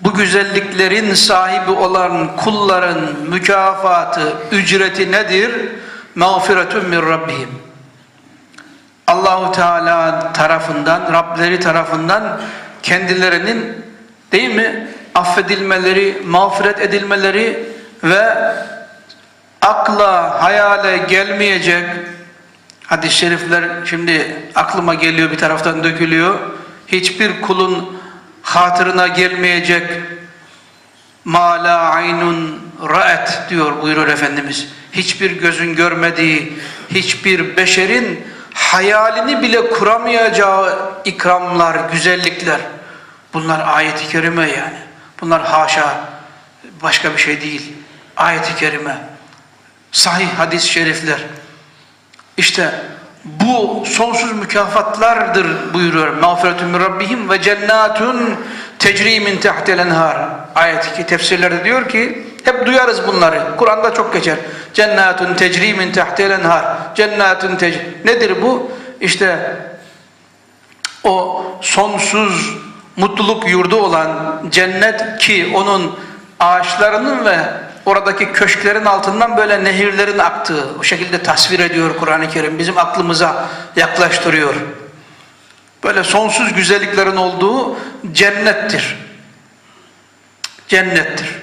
bu güzelliklerin sahibi olan kulların mükafatı, ücreti nedir? Mağfiretun min Rabbihim. Allahu Teala tarafından, Rableri tarafından kendilerinin değil mi? Affedilmeleri, mağfiret edilmeleri ve akla, hayale gelmeyecek hadis-i şerifler şimdi aklıma geliyor bir taraftan dökülüyor. Hiçbir kulun hatırına gelmeyecek ma aynun ra'et diyor buyurur Efendimiz. Hiçbir gözün görmediği, hiçbir beşerin hayalini bile kuramayacağı ikramlar, güzellikler. Bunlar ayet-i kerime yani. Bunlar haşa başka bir şey değil. Ayet-i kerime. Sahih hadis-i şerifler. İşte bu sonsuz mükafatlardır buyuruyor. Mağfiretun min Rabbihim ve cennatun tecri min tahtel enhar. Ayet tefsirlerde diyor ki hep duyarız bunları. Kur'an'da çok geçer. Cennatun tecri min tahtel enhar. Cennatun tecri. Nedir bu? İşte o sonsuz mutluluk yurdu olan cennet ki onun ağaçlarının ve oradaki köşklerin altından böyle nehirlerin aktığı o şekilde tasvir ediyor Kur'an-ı Kerim bizim aklımıza yaklaştırıyor. Böyle sonsuz güzelliklerin olduğu cennettir. Cennettir.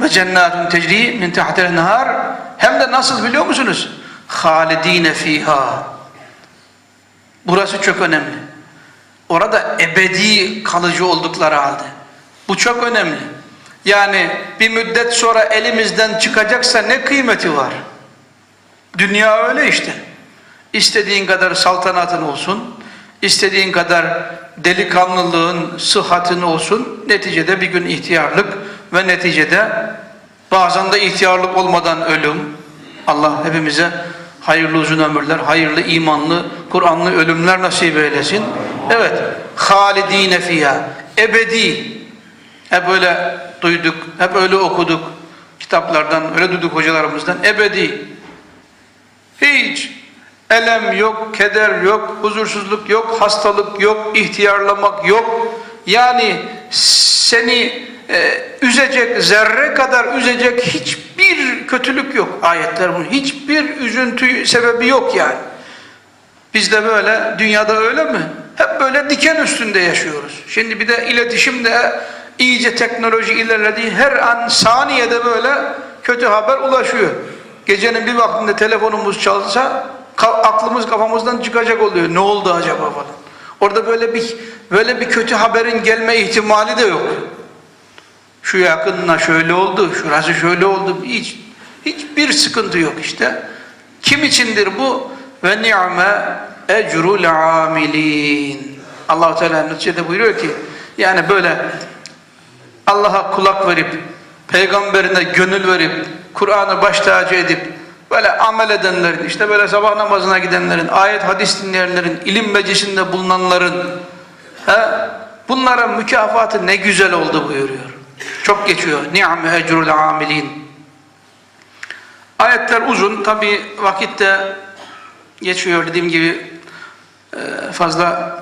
Ve cennetun tecri min tahtel nehar hem de nasıl biliyor musunuz? Halidine fiha. Burası çok önemli. Orada ebedi kalıcı oldukları halde. Bu çok önemli. Yani bir müddet sonra elimizden çıkacaksa ne kıymeti var? Dünya öyle işte. İstediğin kadar saltanatın olsun, istediğin kadar delikanlılığın, sıhhatin olsun, neticede bir gün ihtiyarlık ve neticede bazen de ihtiyarlık olmadan ölüm. Allah hepimize hayırlı uzun ömürler, hayırlı imanlı, Kur'anlı ölümler nasip eylesin. Evet, halidine fiyâ, ebedi. Hep öyle duyduk, hep öyle okuduk kitaplardan, öyle duyduk hocalarımızdan. Ebedi. Hiç elem yok, keder yok, huzursuzluk yok, hastalık yok, ihtiyarlamak yok. Yani seni e, üzecek, zerre kadar üzecek hiçbir kötülük yok. Ayetler bunun. Hiçbir üzüntü sebebi yok yani. Biz de böyle, dünyada öyle mi? Hep böyle diken üstünde yaşıyoruz. Şimdi bir de iletişim de iyice teknoloji ilerlediği her an saniyede böyle kötü haber ulaşıyor. Gecenin bir vaktinde telefonumuz çalsa aklımız kafamızdan çıkacak oluyor. Ne oldu acaba falan. Orada böyle bir böyle bir kötü haberin gelme ihtimali de yok. Şu yakınına şöyle oldu, şurası şöyle oldu. Hiç hiçbir sıkıntı yok işte. Kim içindir bu? Ve ni'me ecrul amilin. Allah Teala neticede buyuruyor ki yani böyle Allah'a kulak verip peygamberine gönül verip Kur'an'ı baş tacı edip böyle amel edenlerin işte böyle sabah namazına gidenlerin ayet hadis dinleyenlerin ilim meclisinde bulunanların he, bunların mükafatı ne güzel oldu buyuruyor. Çok geçiyor. Ni'me ecrul amilin. Ayetler uzun. Tabi vakitte geçiyor dediğim gibi e, fazla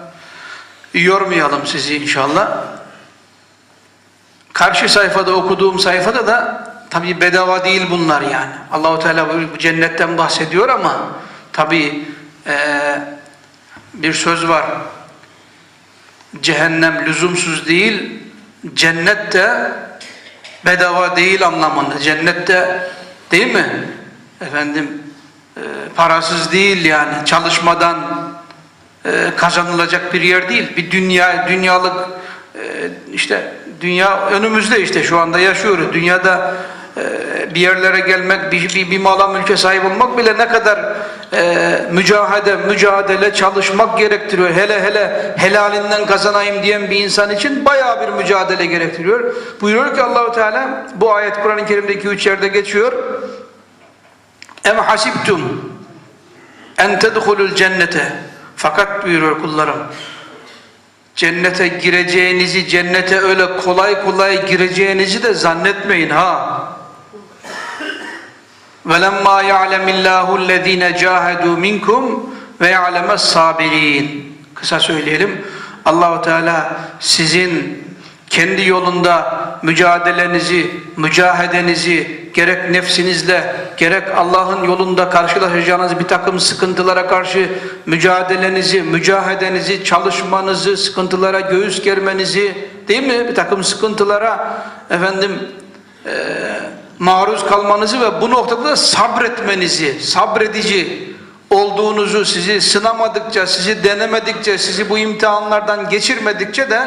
yormayalım sizi inşallah. Karşı sayfada okuduğum sayfada da tabi bedava değil bunlar yani. Allahu Teala bu cennetten bahsediyor ama tabi e, bir söz var. Cehennem lüzumsuz değil, cennet de bedava değil anlamında. Cennette değil mi? Efendim e, parasız değil yani çalışmadan e, kazanılacak bir yer değil. Bir dünya dünyalık e, işte dünya önümüzde işte şu anda yaşıyoruz. Dünyada e, bir yerlere gelmek, bir, bir, bir mala mülke sahip olmak bile ne kadar e, mücahede, mücadele, çalışmak gerektiriyor. Hele hele helalinden kazanayım diyen bir insan için bayağı bir mücadele gerektiriyor. Buyuruyor ki Allahu Teala bu ayet Kur'an-ı Kerim'deki üç yerde geçiyor. Em hasibtum en tedhulul cennete fakat buyuruyor kullarım cennete gireceğinizi cennete öyle kolay kolay gireceğinizi de zannetmeyin ha وَلَمَّا يَعْلَمِ اللّٰهُ الَّذ۪ينَ جَاهَدُوا مِنْكُمْ وَيَعْلَمَ الصَّابِر۪ينَ Kısa söyleyelim. Allahu Teala sizin kendi yolunda mücadelenizi, mücahedenizi gerek nefsinizle gerek Allah'ın yolunda karşılaşacağınız bir takım sıkıntılara karşı mücadelenizi, mücahedenizi, çalışmanızı, sıkıntılara göğüs germenizi değil mi? Bir takım sıkıntılara efendim eee maruz kalmanızı ve bu noktada da sabretmenizi, sabredici olduğunuzu, sizi sınamadıkça, sizi denemedikçe, sizi bu imtihanlardan geçirmedikçe de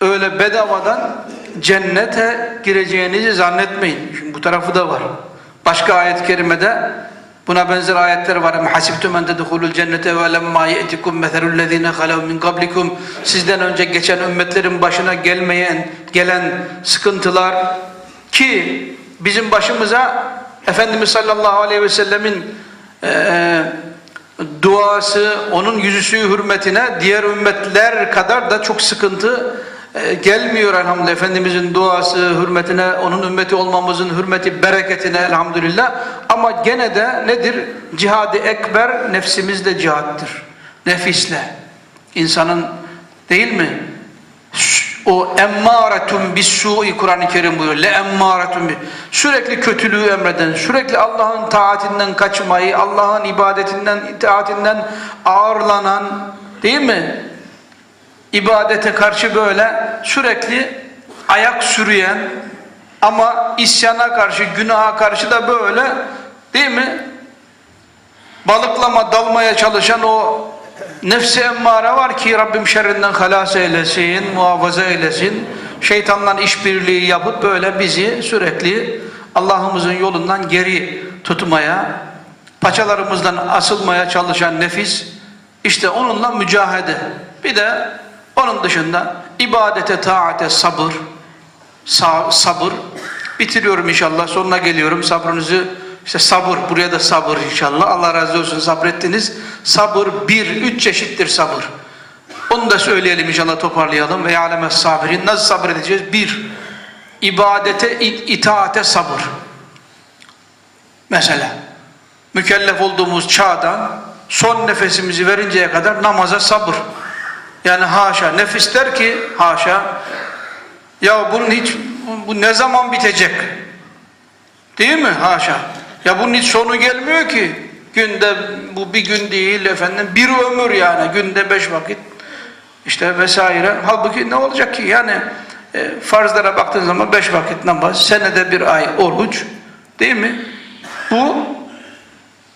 öyle bedavadan cennete gireceğinizi zannetmeyin. Çünkü bu tarafı da var. Başka ayet-i kerimede buna benzer ayetler var. Hasibtum en tedhulul cennete ve lemma ye'tikum meselul lezine halev min kablikum. Sizden önce geçen ümmetlerin başına gelmeyen, gelen sıkıntılar ki bizim başımıza Efendimiz sallallahu aleyhi ve sellemin eee duası, onun yüzüsü hürmetine diğer ümmetler kadar da çok sıkıntı e, gelmiyor elhamdülillah. Efendimizin duası hürmetine, onun ümmeti olmamızın hürmeti, bereketine elhamdülillah. Ama gene de nedir? Cihad-ı ekber nefsimizle cihattır. Nefisle. İnsanın değil mi? O emmâretun bis-sû'i Kur'an-ı Kerim buyuruyor. Le emmâretun bi. Sürekli kötülüğü emreden, sürekli Allah'ın taatinden kaçmayı, Allah'ın ibadetinden, itaatinden ağırlanan değil mi? İbadete karşı böyle sürekli ayak sürüyen ama isyana karşı, günaha karşı da böyle değil mi? Balıklama, dalmaya çalışan o nefsi emmare var ki Rabbim şerrinden halas eylesin, muhafaza eylesin. Şeytanla işbirliği yapıp böyle bizi sürekli Allah'ımızın yolundan geri tutmaya, paçalarımızdan asılmaya çalışan nefis, işte onunla mücahede. Bir de onun dışında ibadete, taate, sabır, sa sabır. Bitiriyorum inşallah, sonuna geliyorum. Sabrınızı işte sabır, buraya da sabır inşallah. Allah razı olsun sabrettiniz. Sabır bir, üç çeşittir sabır. Onu da söyleyelim inşallah toparlayalım. Ve ya'lemez sabirin. Nasıl sabredeceğiz? Bir, ibadete, it itaate sabır. Mesela, mükellef olduğumuz çağdan son nefesimizi verinceye kadar namaza sabır. Yani haşa, nefis der ki haşa, ya bunun hiç, bu ne zaman bitecek? Değil mi? Haşa. Ya bunun hiç sonu gelmiyor ki. Günde bu bir gün değil efendim bir ömür yani günde beş vakit işte vesaire. Halbuki ne olacak ki yani e, farzlara baktığın zaman beş vakit namaz, senede bir ay oruç değil mi? Bu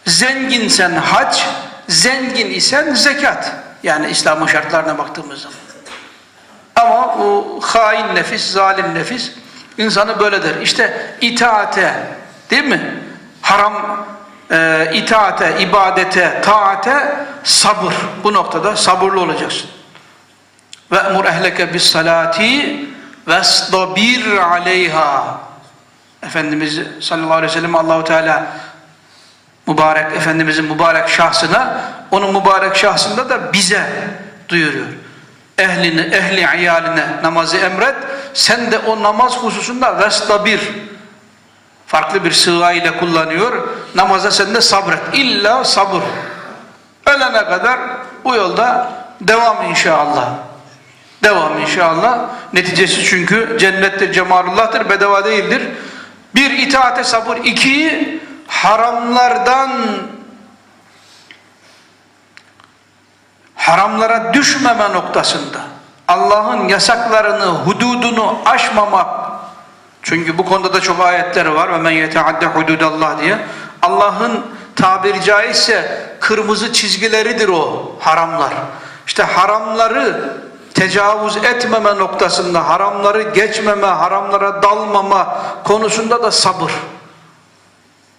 zenginsen hac, zengin isen zekat. Yani İslam'ın şartlarına baktığımız zaman. Ama bu hain nefis, zalim nefis insanı böyle der. İşte itaate değil mi? Haram e, itaate, ibadete, taate sabır. Bu noktada sabırlı olacaksın. Ve emur ehleke bis salati vestabir aleyha. Efendimiz sallallahu aleyhi ve sellem Allahu Teala mübarek Efendimizin mübarek şahsına onun mübarek şahsında da bize duyuruyor. Ehlini, ehli iyaline namazı emret. Sen de o namaz hususunda vestabir farklı bir sığa ile kullanıyor. Namaza sen de sabret. İlla sabır. Ölene kadar bu yolda devam inşallah. Devam inşallah. Neticesi çünkü cennettir, cemalullah'tır, bedava değildir. Bir itaate sabır. iki haramlardan haramlara düşmeme noktasında Allah'ın yasaklarını, hududunu aşmamak çünkü bu konuda da çok ayetler var ve men yeteadde hududallah diye Allah'ın tabiri caizse kırmızı çizgileridir o haramlar. İşte haramları tecavüz etmeme noktasında, haramları geçmeme, haramlara dalmama konusunda da sabır.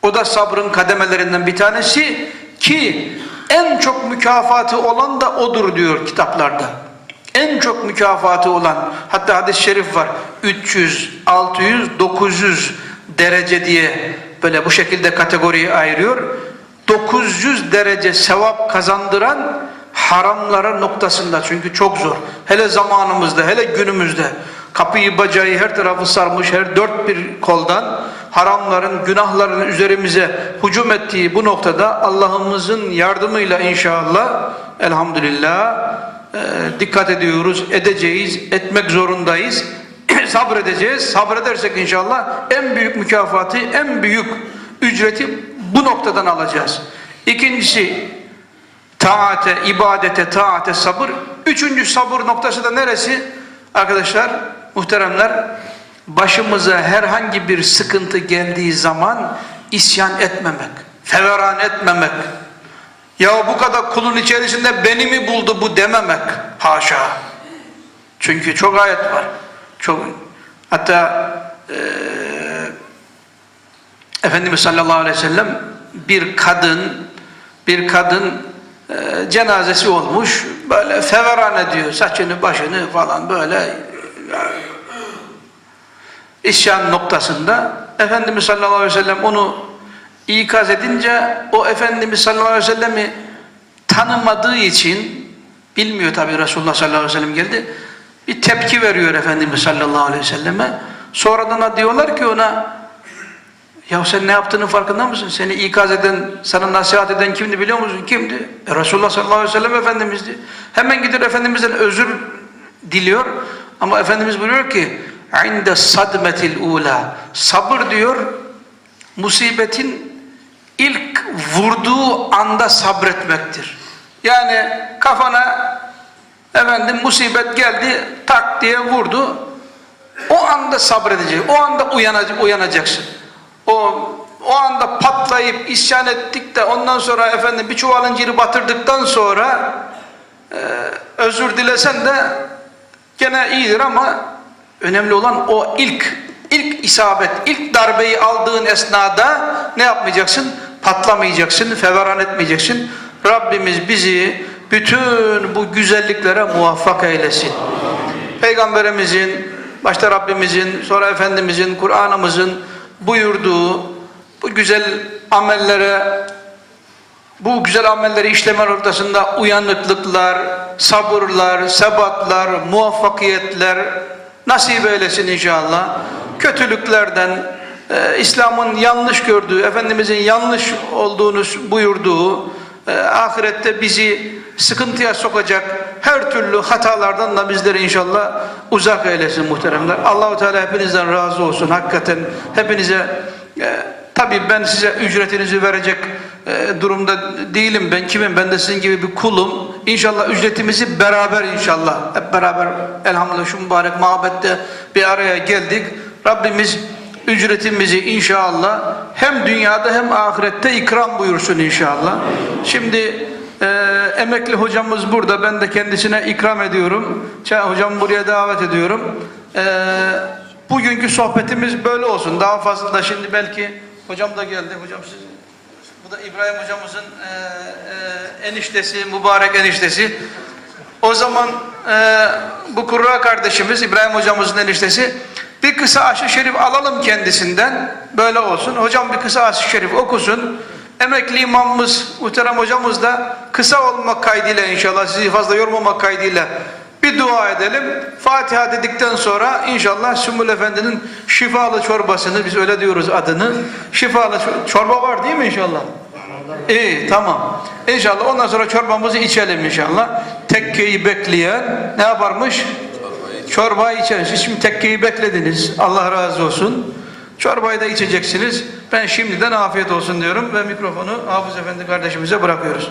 O da sabrın kademelerinden bir tanesi ki en çok mükafatı olan da odur diyor kitaplarda. En çok mükafatı olan hatta hadis-i şerif var 300, 600, 900 derece diye böyle bu şekilde kategoriye ayırıyor. 900 derece sevap kazandıran haramlara noktasında çünkü çok zor. Hele zamanımızda, hele günümüzde kapıyı bacağı her tarafı sarmış her dört bir koldan haramların, günahların üzerimize hücum ettiği bu noktada Allah'ımızın yardımıyla inşallah elhamdülillah e, dikkat ediyoruz, edeceğiz, etmek zorundayız. Sabredeceğiz. Sabredersek inşallah en büyük mükafatı, en büyük ücreti bu noktadan alacağız. İkincisi taate, ibadete, taate, sabır. Üçüncü sabır noktası da neresi? Arkadaşlar, muhteremler, başımıza herhangi bir sıkıntı geldiği zaman isyan etmemek, feveran etmemek. Ya bu kadar kulun içerisinde beni mi buldu bu dememek. Haşa. Çünkü çok ayet var. Çok hatta eee Efendimiz sallallahu aleyhi ve sellem bir kadın bir kadın e, cenazesi olmuş böyle feveran ediyor saçını başını falan böyle e, isyan noktasında Efendimiz sallallahu aleyhi ve sellem onu ikaz edince o Efendimiz sallallahu aleyhi ve sellemi tanımadığı için bilmiyor tabi Resulullah sallallahu aleyhi ve sellem geldi bir tepki veriyor Efendimiz sallallahu aleyhi ve selleme sonradan da diyorlar ki ona ya sen ne yaptığının farkında mısın? Seni ikaz eden, sana nasihat eden kimdi biliyor musun? Kimdi? E Resulullah sallallahu aleyhi ve sellem Efendimiz'di. Hemen gider Efendimiz'den özür diliyor. Ama Efendimiz buyuruyor ki inde sadmetil ula sabır diyor musibetin ilk vurduğu anda sabretmektir. Yani kafana efendim musibet geldi tak diye vurdu. O anda sabredecek. O anda uyanacak, uyanacaksın. O o anda patlayıp isyan ettik de ondan sonra efendim bir çuval inciri batırdıktan sonra e, özür dilesen de gene iyidir ama önemli olan o ilk ilk isabet, ilk darbeyi aldığın esnada ne yapmayacaksın? Patlamayacaksın, feveran etmeyeceksin. Rabbimiz bizi bütün bu güzelliklere muvaffak eylesin. Peygamberimizin, başta Rabbimizin, sonra Efendimizin, Kur'an'ımızın buyurduğu bu güzel amellere bu güzel amelleri işleme noktasında uyanıklıklar, sabırlar, sebatlar, muvaffakiyetler nasip eylesin inşallah. Kötülüklerden, e, İslam'ın yanlış gördüğü, Efendimizin yanlış olduğunu buyurduğu, e, ahirette bizi sıkıntıya sokacak her türlü hatalardan da bizleri inşallah uzak eylesin muhteremler. Allahu Teala hepinizden razı olsun. Hakikaten hepinize e, tabii ben size ücretinizi verecek e, durumda değilim. Ben kimim? Ben de sizin gibi bir kulum. İnşallah ücretimizi beraber inşallah hep beraber elhamdülillah şu mübarek mabette bir araya geldik. Rabbimiz ücretimizi inşallah hem dünyada hem ahirette ikram buyursun inşallah. Şimdi e, emekli hocamız burada. Ben de kendisine ikram ediyorum. Hocam buraya davet ediyorum. E, bugünkü sohbetimiz böyle olsun. Daha fazla da şimdi belki hocam da geldi. Hocam siz bu da İbrahim hocamızın e, e, eniştesi, mübarek eniştesi. O zaman e, bu Kurra kardeşimiz İbrahim hocamızın eniştesi bir kısa aşı şerif alalım kendisinden. Böyle olsun. Hocam bir kısa aşı şerif okusun. Emekli imamımız, muhterem hocamız da kısa olmak kaydıyla inşallah sizi fazla yormamak kaydıyla bir dua edelim. Fatiha dedikten sonra inşallah Sümbül Efendi'nin şifalı çorbasını biz öyle diyoruz adını. Şifalı çor- çorba var değil mi inşallah? İyi tamam. İnşallah ondan sonra çorbamızı içelim inşallah. Tekkeyi bekleyen ne yaparmış? Çorbayı içer. Siz şimdi tekkeyi beklediniz. Allah razı olsun. Çorbayı da içeceksiniz. Ben şimdiden afiyet olsun diyorum ve mikrofonu Hafız Efendi kardeşimize bırakıyoruz.